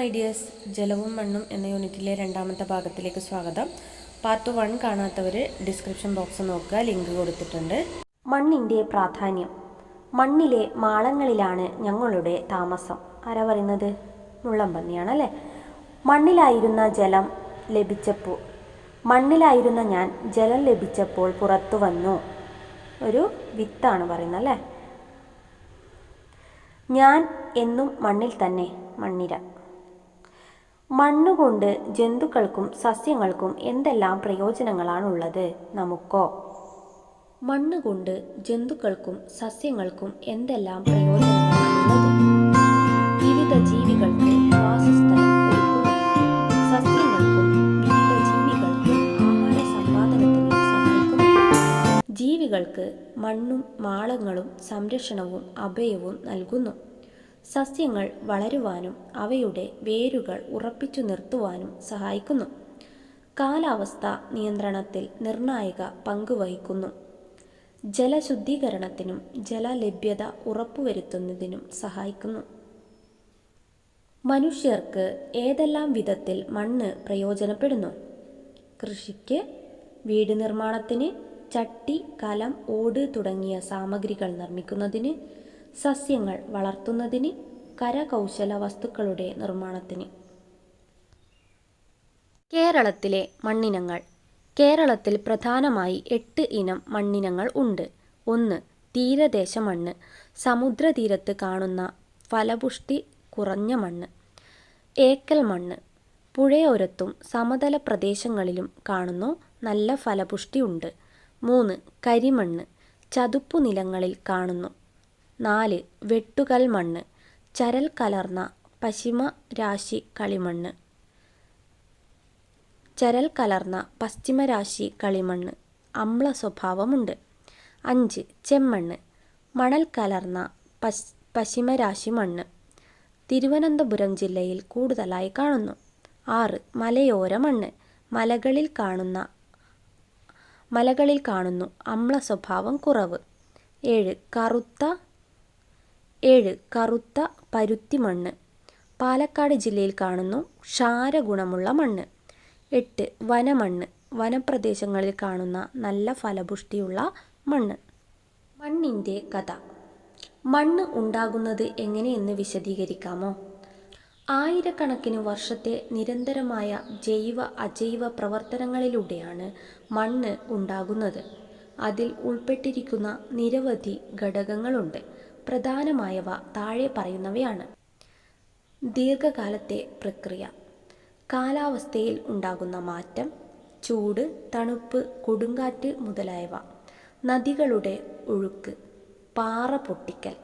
My dears ജലവും മണ്ണും എന്ന യൂണിറ്റിലെ രണ്ടാമത്തെ ഭാഗത്തിലേക്ക് സ്വാഗതം. പാർട്ട് വൺ കാണാത്തവർ ഡിസ്ക്രിപ്ഷൻ ബോക്സ് നോക്കുക ലിങ്ക് കൊടുത്തിട്ടുണ്ട്. മണ്ണിന്റെ പ്രാധാന്യം. മണ്ണിലെ മാളങ്ങളിലാണ് ഞങ്ങളുടെ താമസം. ആരാ പറയുന്നത്? മുള്ളംപന്നിയാണല്ലേ മണ്ണിലായിരുന്ന ജലം ലഭിച്ചപ്പോൾ മണ്ണിലായിരുന്ന ഞാൻ ജലം ലഭിച്ചപ്പോൾ പുറത്തു വന്നു. ഒരു വിത്താണ് പറയുന്നത് അല്ലേ ഞാൻ എന്നും മണ്ണിൽ തന്നെ മണ്ണിര. മണ്ണുകൊണ്ട് ജന്തുക്കൾക്കും സസ്യങ്ങൾക്കും എന്തെല്ലാം പ്രയോജനങ്ങളാണുള്ളത്? നമുക്കോ? മണ്ണുകൊണ്ട് ജന്തുക്കൾക്കും സസ്യങ്ങൾക്കും എന്തെല്ലാം പ്രയോജനങ്ങളാണുള്ളത്? വിവിധ ജീവികൾക്ക് വാസസ്ഥലം വിവിധ ജീവികൾക്ക് ആഹാര സമ്പാദനത്തിന് സഹായിക്കുന്നു. ജീവികൾക്ക് മണ്ണും മാളങ്ങളും സംരക്ഷണവും അഭയവും നൽകുന്നു. സസ്യങ്ങൾ വളരുവാനും അവയുടെ വേരുകൾ ഉറപ്പിച്ചു നിർത്തുവാനും സഹായിക്കുന്നു. കാലാവസ്ഥ നിയന്ത്രണത്തിൽ നിർണായക പങ്ക് വഹിക്കുന്നു. ജലശുദ്ധീകരണത്തിനും ജലലഭ്യത ഉറപ്പുവരുത്തുന്നതിനും സഹായിക്കുന്നു. മനുഷ്യർക്ക് ഏതെല്ലാം വിധത്തിൽ മണ്ണ് പ്രയോജനപ്പെടുന്നു? കൃഷിക്ക് വീട് നിർമ്മാണത്തിന് ചട്ടി കലം ഓട് തുടങ്ങിയ സാമഗ്രികൾ നിർമ്മിക്കുന്നതിന് സസ്യങ്ങൾ വളർത്തുന്നതിന് കരകൗശല വസ്തുക്കളുടെ നിർമ്മാണത്തിന്. കേരളത്തിലെ മണ്ണിനങ്ങൾ. കേരളത്തിൽ പ്രധാനമായി എട്ട് ഇനം മണ്ണിനങ്ങൾ ഉണ്ട്. ഒന്ന് തീരദേശ മണ്ണ്. സമുദ്രതീരത്ത് കാണുന്ന ഫലപുഷ്ടി കുറഞ്ഞ മണ്ണ്. ഏക്കൽ മണ്ണ്. പുഴയോരത്തും സമതല പ്രദേശങ്ങളിലും കാണുന്നു നല്ല ഫലപുഷ്ടിയുണ്ട് മൂന്ന് കരിമണ്ണ്. ചതുപ്പു നിലങ്ങളിൽ കാണുന്നു. നാല് വെട്ടുകൽ മണ്ണ്. ചരൽ കലർന്ന പശ്ചിമ രാശി കളിമണ്ണ്. ചരൽ കലർന്ന പശ്ചിമരാശി കളിമണ്ണ്. അമ്ല സ്വഭാവമുണ്ട്. അഞ്ച് ചെമ്മണ്ണ്. മണൽ കലർന്ന പശ് പശ്ചിമരാശി മണ്ണ്. തിരുവനന്തപുരം ജില്ലയിൽ കൂടുതലായി കാണുന്നു. ആറ് മലയോര മണ്ണ്. മലകളിൽ കാണുന്ന മലകളിൽ കാണുന്നു അമ്ല സ്വഭാവം കുറവ്. ഏഴ് കറുത്ത ഏഴ് കറുത്ത പരുത്തി മണ്ണ്. പാലക്കാട് ജില്ലയിൽ കാണുന്നു ക്ഷാരഗുണമുള്ള മണ്ണ്. എട്ട് വനമണ്ണ്. വനപ്രദേശങ്ങളിൽ കാണുന്ന നല്ല ഫലപുഷ്ടിയുള്ള മണ്ണ്. മണ്ണിന്റെ കഥ. മണ്ണ് ഉണ്ടാകുന്നത് എങ്ങനെയെന്ന് വിശദീകരിക്കാമോ? ആയിരക്കണക്കിന് വർഷത്തെ നിരന്തരമായ ജൈവ അജൈവ പ്രവർത്തനങ്ങളിലൂടെയാണ് മണ്ണ് ഉണ്ടാകുന്നത്. അതിൽ ഉൾപ്പെട്ടിരിക്കുന്ന നിരവധി ഘടകങ്ങളുണ്ട്. പ്രധാനമായവ താഴെ പറയുന്നവയാണ്. ദീർഘകാലത്തെ പ്രക്രിയ. കാലാവസ്ഥയിൽ ഉണ്ടാകുന്ന മാറ്റം ചൂട് തണുപ്പ് കൊടുങ്കാറ്റ് മുതലായവ. നദികളുടെ ഒഴുക്ക് പാറ പൊട്ടിക്കൽ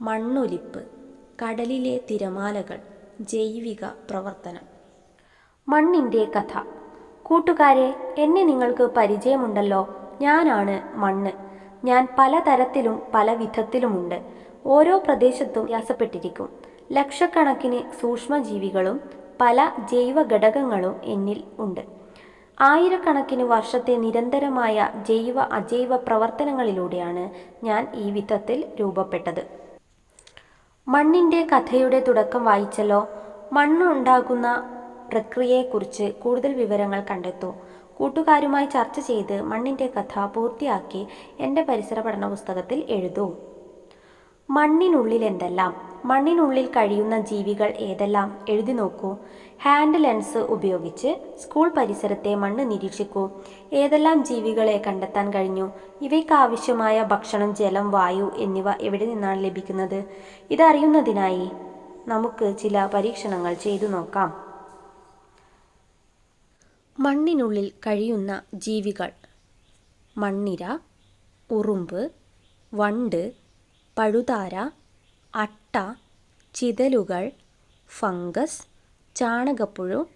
മണ്ണൊലിപ്പ് കടലിലെ തിരമാലകൾ ജൈവിക പ്രവർത്തനം. മണ്ണിന്റെ കഥ. കൂട്ടുകാരെ എന്നെ നിങ്ങൾക്ക് പരിചയമുണ്ടല്ലോ. ഞാനാണ് മണ്ണ്. ഞാൻ പലതരത്തിലും പല വിധത്തിലുമുണ്ട് ഓരോ പ്രദേശത്തും വ്യാസപ്പെട്ടിരിക്കും. ലക്ഷക്കണക്കിന് സൂക്ഷ്മജീവികളും പല ജൈവ ഘടകങ്ങളും എന്നിൽ ഉണ്ട്. ആയിരക്കണക്കിന് വർഷത്തെ നിരന്തരമായ ജൈവ അജൈവ പ്രവർത്തനങ്ങളിലൂടെയാണ് ഞാൻ ഈ വിധത്തിൽ രൂപപ്പെട്ടത്. മണ്ണിന്റെ കഥയുടെ തുടക്കം വായിച്ചല്ലോ. മണ്ണുണ്ടാകുന്ന പ്രക്രിയയെക്കുറിച്ച് കൂടുതൽ വിവരങ്ങൾ കണ്ടെത്തൂ. കൂട്ടുകാരുമായി ചർച്ച ചെയ്ത് മണ്ണിന്റെ കഥ പൂർത്തിയാക്കി എന്റെ പരിസര പഠന പുസ്തകത്തിൽ എഴുതൂ. മണ്ണിനുള്ളിൽ എന്തെല്ലാം? മണ്ണിനുള്ളിൽ കഴിയുന്ന ജീവികൾ ഏതെല്ലാം? എഴുതി നോക്കൂ. ഹാൻഡ് ലെൻസ് ഉപയോഗിച്ച് സ്കൂൾ പരിസരത്തെ മണ്ണ് നിരീക്ഷിക്കൂ. ഏതെല്ലാം ജീവികളെ കണ്ടെത്താൻ കഴിഞ്ഞു? ഇവയ്ക്ക് ആവശ്യമായ ഭക്ഷണം ജലം വായു എന്നിവ എവിടെ നിന്നാണ് ലഭിക്കുന്നത്? ഇതറിയുന്നതിനായി നമുക്ക് ചില പരീക്ഷണങ്ങൾ ചെയ്തു നോക്കാം. മണ്ണിനുള്ളിൽ കഴിയുന്ന ജീവികൾ. മണ്ണിര ഉറുമ്പ് വണ്ട് പഴുതാര അട്ട ചിതലുകൾ ഫംഗസ് ചാണകപ്പുഴു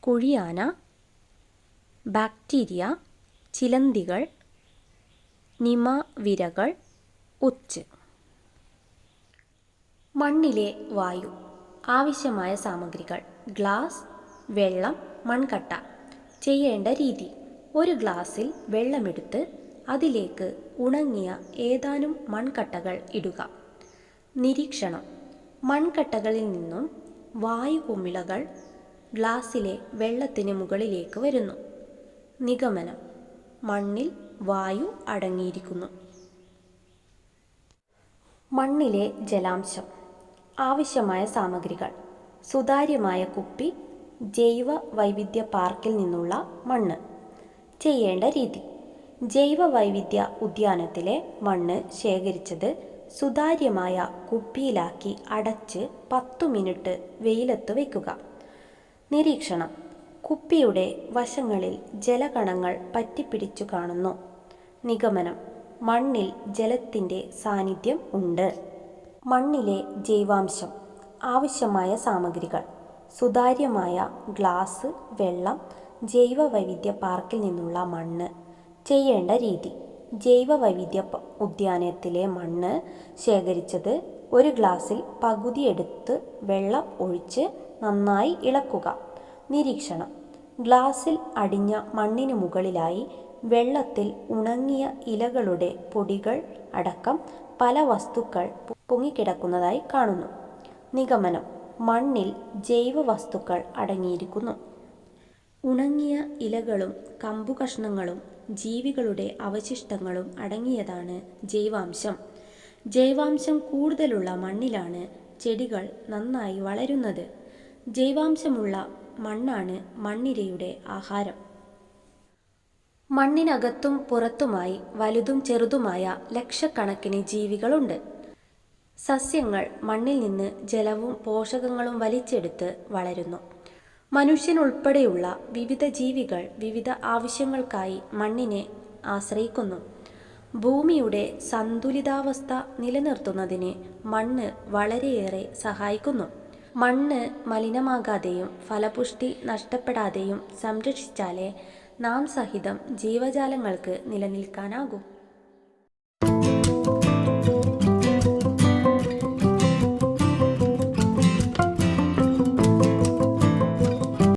കുഴിയാന ബാക്ടീരിയ ചിലന്തികൾ നിമവിരകൾ ഉച്ച്. മണ്ണിലെ വായു ആവശ്യമായ സാമഗ്രികൾ ഗ്ലാസ് വെള്ളം മൺകട്ട. ചെയ്യേണ്ട രീതി ഒരു ഗ്ലാസ്സിൽ വെള്ളമെടുത്ത് അതിലേക്ക് ഉണങ്ങിയ ഏതാനും മൺകട്ടകൾ ഇടുക. നിരീക്ഷണം. മൺകട്ടകളിൽ നിന്നും വായുകുമിളകൾ ഗ്ലാസ്സിലെ വെള്ളത്തിന് മുകളിലേക്ക് വരുന്നു. നിഗമനം. മണ്ണിൽ വായു അടങ്ങിയിരിക്കുന്നു. മണ്ണിലെ ജലാംശം. ആവശ്യമായ സാമഗ്രികൾ. സുതാര്യമായ കുപ്പി ജൈവ വൈവിധ്യ പാർക്കിൽ നിന്നുള്ള മണ്ണ്. ചെയ്യേണ്ട രീതി. ജൈവ വൈവിധ്യ ഉദ്യാനത്തിലെ മണ്ണ് ശേഖരിച്ചത് സുതാര്യമായ കുപ്പിയിലാക്കി അടച്ച് പത്തു മിനിറ്റ് വെയിലത്ത് വയ്ക്കുക നിരീക്ഷണം. കുപ്പിയുടെ വശങ്ങളിൽ ജലകണങ്ങൾ പറ്റിപ്പിടിച്ചു കാണുന്നു. നിഗമനം. മണ്ണിൽ ജലത്തിന്റെ സാന്നിധ്യം ഉണ്ട്. മണ്ണിലെ ജൈവാംശം. ആവശ്യമായ സാമഗ്രികൾ. സുതാര്യമായ ഗ്ലാസ് വെള്ളം ജൈവവൈവിധ്യ പാർക്കിൽ നിന്നുള്ള മണ്ണ്. ചെയ്യേണ്ട രീതി. ജൈവ വൈവിധ്യ ഉദ്യാനത്തിലെ മണ്ണ് ശേഖരിച്ചത് ഒരു ഗ്ലാസ്സിൽ പകുതി എടുത്ത് വെള്ളം ഒഴിച്ച് നന്നായി ഇളക്കുക. നിരീക്ഷണം. ഗ്ലാസ്സിൽ അടിഞ്ഞ മണ്ണിന് മുകളിലായി വെള്ളത്തിൽ ഉണങ്ങിയ ഇലകളുടെ പൊടികൾ അടക്കം പല വസ്തുക്കൾ പൊങ്ങിക്കിടക്കുന്നതായി കാണുന്നു. നിഗമനം. മണ്ണിൽ ജൈവ വസ്തുക്കൾ അടങ്ങിയിരിക്കുന്നു. ഉണങ്ങിയ ഇലകളും കമ്പുകഷ്ണങ്ങളും ജീവികളുടെ അവശിഷ്ടങ്ങളും അടങ്ങിയതാണ് ജൈവാംശം. ജൈവാംശം കൂടുതലുള്ള മണ്ണിലാണ് ചെടികൾ നന്നായി വളരുന്നത്. ജൈവാംശമുള്ള മണ്ണാണ് മണ്ണിരയുടെ ആഹാരം. മണ്ണിനകത്തും പുറത്തുമായി വലുതും ചെറുതുമായ ലക്ഷക്കണക്കിന് ജീവികളുണ്ട്. സസ്യങ്ങൾ മണ്ണിൽ നിന്ന് ജലവും പോഷകങ്ങളും വലിച്ചെടുത്ത് വളരുന്നു. മനുഷ്യനുൾപ്പെടെയുള്ള വിവിധ ജീവികൾ വിവിധ ആവശ്യങ്ങൾക്കായി മണ്ണിനെ ആശ്രയിക്കുന്നു. ഭൂമിയുടെ സന്തുലിതാവസ്ഥ നിലനിർത്തുന്നതിന് മണ്ണ് വളരെയേറെ സഹായിക്കുന്നു. മണ്ണ് മലിനമാകാതെയും ഫലപുഷ്ടി നഷ്ടപ്പെടാതെയും സംരക്ഷിച്ചാലേ നാം സഹിതം ജീവജാലങ്ങൾക്ക് നിലനിൽക്കാനാകൂ.